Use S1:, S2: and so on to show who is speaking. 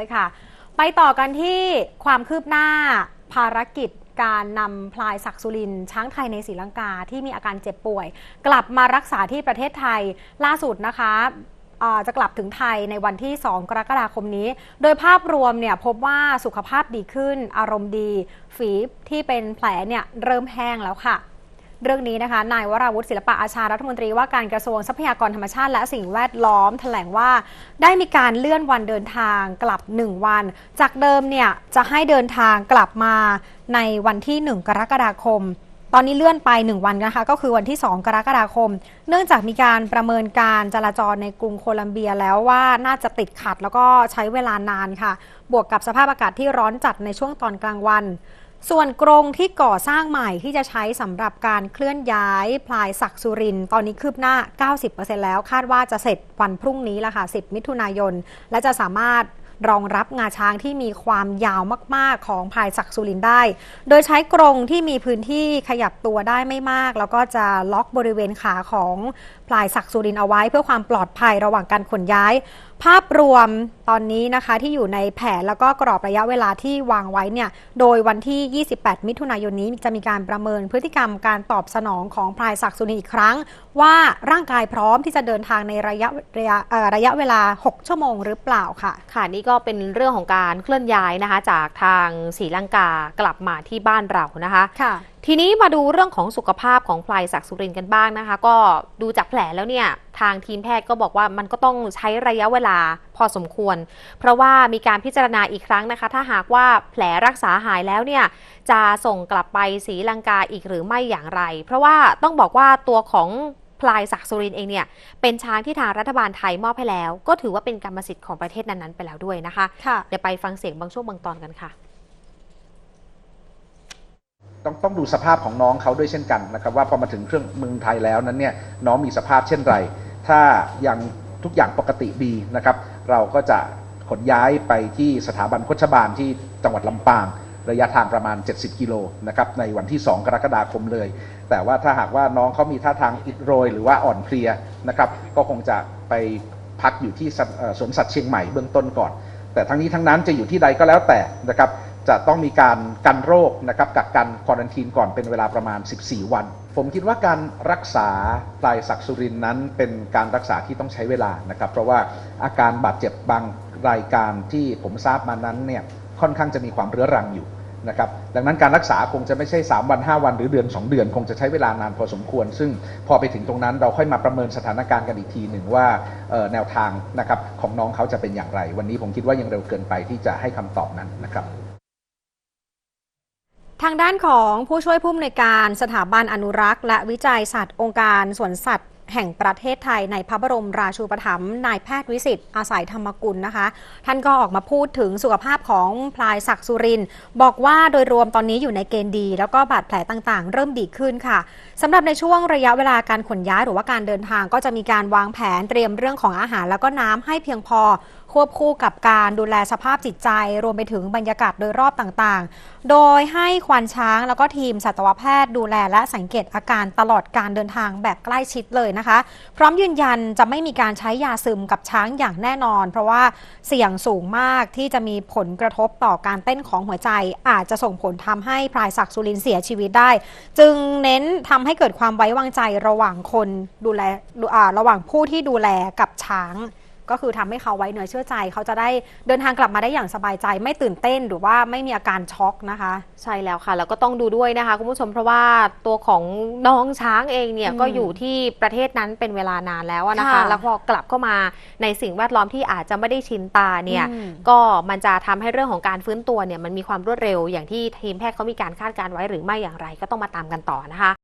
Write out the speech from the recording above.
S1: เลยค่ะไปต่อกันที่ความคืบหน้าภารกิจการนำพลายศักสุรินช้างไทยในศรีลังกาที่มีอาการเจ็บป่วย กลับมารักษาที่ประเทศไทยล่าสุดนะคะจะกลับถึงไทยในวันที่ 2 กรกฎาคมนี้ โดยภาพรวมเนี่ยพบว่าสุขภาพดีขึ้น อารมณ์ดี ฝีที่เป็นแผลเนี่ยเริ่มแห้งแล้วค่ะ เรื่องนี้นะคะ นายวราวุฒิศิลปะอาชารัฐมนตรีว่าการกระทรวงทรัพยากรธรรมชาติและสิ่งแวดล้อมแถลงว่าได้มีการเลื่อนวันเดินทางกลับ 1 วัน จากเดิมเนี่ยจะให้เดินทางกลับมาในวันที่ 1 กรกฎาคม ตอนนี้เลื่อนไป 1 วันนะคะ ก็คือวันที่ 2 กรกฎาคม เนื่องจากมีการประเมินการจราจรในกรุงโคลัมเบียแล้วว่าน่าจะติดขัดแล้วก็ใช้เวลานานค่ะ บวกกับสภาพอากาศที่ร้อนจัดในช่วงตอนกลางวัน ส่วนกรงที่ก่อสร้างใหม่ที่จะใช้สำหรับการเคลื่อนย้ายพลายศักสุริน ตอนนี้คืบหน้า 90%แล้วคาดว่าจะเสร็จวันพรุ่งนี้ละค่ะ 10 มิถุนายน และจะสามารถรองรับงาช้างที่มีความยาวมาก ๆ ของพลายศักสุรินได้ โดยใช้กรงที่มีพื้นที่ขยับตัวได้ไม่มาก แล้วก็จะล็อกบริเวณขาของพลายศักสุรินเอาไว้ เพื่อความปลอดภัยระหว่างการขนย้าย ภาพรวมตอนนี้นะคะที่อยู่ในแผนแล้วก็กรอบระยะเวลาที่วางไว้เนี่ยโดยวันที่ 28 มิถุนายนนี้จะมีการประเมินพฤติกรรมการตอบสนองของพลายศักดิ์สุรินทร์อีกครั้ง ว่าร่างกายพร้อมที่จะเดินทางในระยะระยะเอ่อระยะเวลา 6 ชั่วโมงหรือเปล่าค่ะ
S2: ค่ะนี่ก็เป็นเรื่องของการเคลื่อนย้ายนะคะ จากทางศรีลังกากลับมาที่บ้านเรานะคะ
S1: ค่ะ
S2: ทีนี้มาดูเรื่องของสุขภาพของพลายศักดิ์สุรินทร์กันบ้างนะคะ ก็ดูจากแผลแล้วเนี่ยทางทีมแพทย์ก็บอกว่ามันก็ต้องใช้ระยะเวลาพอสมควร เพราะว่ามีการพิจารณาอีกครั้งนะคะ ถ้าหากว่าแผลรักษาหายแล้วเนี่ยจะส่งกลับไปศรีลังกาอีกหรือไม่อย่างไร เพราะว่าต้องบอกว่าตัวของพลายศักดิ์สุรินทร์เองเนี่ยเป็นช้างที่ทางรัฐบาลไทยมอบให้แล้ว ก็ถือว่าเป็นกรรมสิทธิ์ของประเทศนั้นๆไปแล้วด้วยนะคะ
S1: ค่ะ
S2: เดี๋ยวไปฟังเสียงบางช่วงบางตอนกันค่ะ
S3: ต้องต้องดูสภาพของน้องเขาด้วยเช่นกันนะครับว่าพอมาถึงเครื่องเมืองไทยแล้วนั้นเนี่ยน้องมีสภาพเช่นไร ถ้ายังทุกอย่างปกติดีนะครับ เราก็จะขนย้ายไปที่สถาบันโคชบาลที่จังหวัดลำปาง ระยะทางประมาณ 70 กิโลนะครับในวันที่ 2 กรกฎาคมเลย แต่ว่าถ้าหากว่าน้องเขามีท่าทางอิดโรย หรือว่าอ่อนเพลียนะครับก็คงจะไปพักอยู่ที่สัตว์เอ่อสวนสัตว์เชียงใหม่เบื้องต้นก่อน แต่ทั้งนี้ทั้งนั้นจะอยู่ที่ใดก็แล้วแต่นะครับ จะต้องมีการกันโรคนะครับกักกันควอนทีนก่อนเป็นเวลาประมาณ 14 วัน ผมคิดว่าการรักษาพลายศักสุรินนั้น เป็นการรักษาที่ต้องใช้เวลานะครับ เพราะว่าอาการบาดเจ็บบางรายการที่ผมทราบมานั้นเนี่ยค่อนข้างจะมีความเรื้อรังอยู่นะครับดังนั้นการรักษาคงจะไม่ใช่ 3 วัน 5 วันหรือเดือน 2 เดือน คงจะใช้เวลานานพอสมควร ซึ่งพอไปถึงตรงนั้นเราค่อยมาประเมินสถานการณ์กันอีกทีหนึ่งว่าแนวทางนะครับของน้องเขาจะเป็นอย่างไร วันนี้ผมคิดว่ายังเร็วเกินไปที่จะให้คำตอบนั้นนะครับ
S1: ทางด้านของผู้ช่วยผู้อำนวยการสถาบันอนุรักษ์ และวิจัยสัตว์องค์การสวนสัตว์ แห่งประเทศไทยในพระบรมราชูปถัมภ์นายแพทย์วิสิตอาศัยธรรมกุลนะคะ ท่านก็ออกมาพูดถึงสุขภาพของพลายศักดิ์สุริน บอกว่าโดยรวมตอนนี้อยู่ในเกณฑ์ดี แล้วก็บาดแผลต่างๆ เริ่มดีขึ้นค่ะสำหรับในช่วงระยะเวลาการขนย้ายหรือว่าการเดินทางก็จะมีการวางแผนเตรียมเรื่องของอาหาร แล้วก็น้ำให้เพียงพอควบคู่กับการดูแลสภาพจิตใจ รวมไปถึงบรรยากาศโดยรอบต่างๆ โดยให้ควานช้างแล้วก็ทีมสัตวแพทย์ดูแลและสังเกตอาการตลอดการเดินทางแบบใกล้ชิดเลยนะคะพร้อมยืนยันจะไม่มีการใช้ยาซึมกับช้างอย่างแน่นอน เพราะว่าเสี่ยงสูงมากที่จะมีผลกระทบต่อการเต้นของหัวใจ อาจจะส่งผลทำให้พลายศักดิ์สุรินเสียชีวิตได้ จึงเน้นทำให้เกิดความไว้วางใจระหว่างคนดูแลระหว่างผู้ที่ดูแลกับช้าง ก็คือทำให้เขาไว้เนื้อเชื่อใจ เขาจะได้เดินทางกลับมาได้อย่างสบายใจ ไม่ตื่นเต้นหรือว่าไม่มีอาการช็อกนะคะ
S2: ใช่แล้วค่ะ แล้วก็ต้องดูด้วยนะคะคุณผู้ชมเพราะว่าตัวของน้องช้างเองเนี่ย
S1: อืม
S2: ก็อยู่ที่ประเทศนั้นเป็นเวลานานแล้วอะนะคะ
S1: ค่ะ
S2: แล้วพอกลับเข้ามาในสิ่งแวดล้อมที่อาจจะไม่ได้ชินตาเนี่ย
S1: อืม
S2: ก็มันจะทำให้เรื่องของการฟื้นตัวเนี่ยมันมีความรวดเร็วอย่างที่ทีมแพทย์เขามีการคาดการณ์ไว้หรือไม่อย่างไร ก็ต้องมาตามกันต่อนะคะ